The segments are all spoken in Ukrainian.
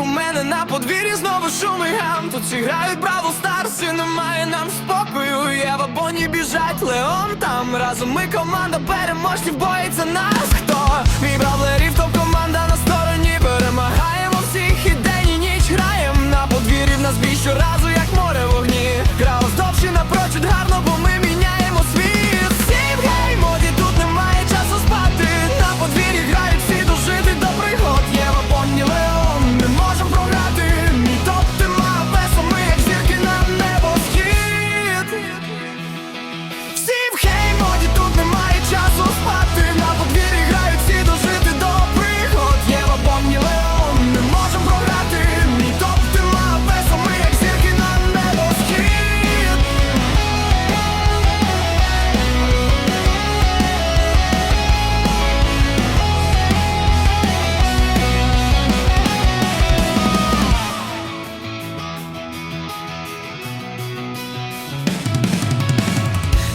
У мене на подвір'ї знову шум гам. Тут грають Бравл Старс і немає нам спокою. Єва, Бонні біжать, Леон там. Разом ми команда переможців боїться нас. Хто? Мій бравлерів,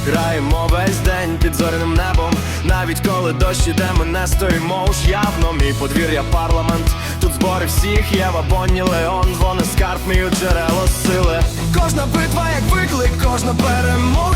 Граємо весь день під зоряним небом. Навіть коли дощ іде, ми не стоїмо уж явно. Мій подвір'я парламент, тут збори всіх є Бонні, Леон, вони скарб, мій джерело сили. Кожна битва як виклик, кожна перемога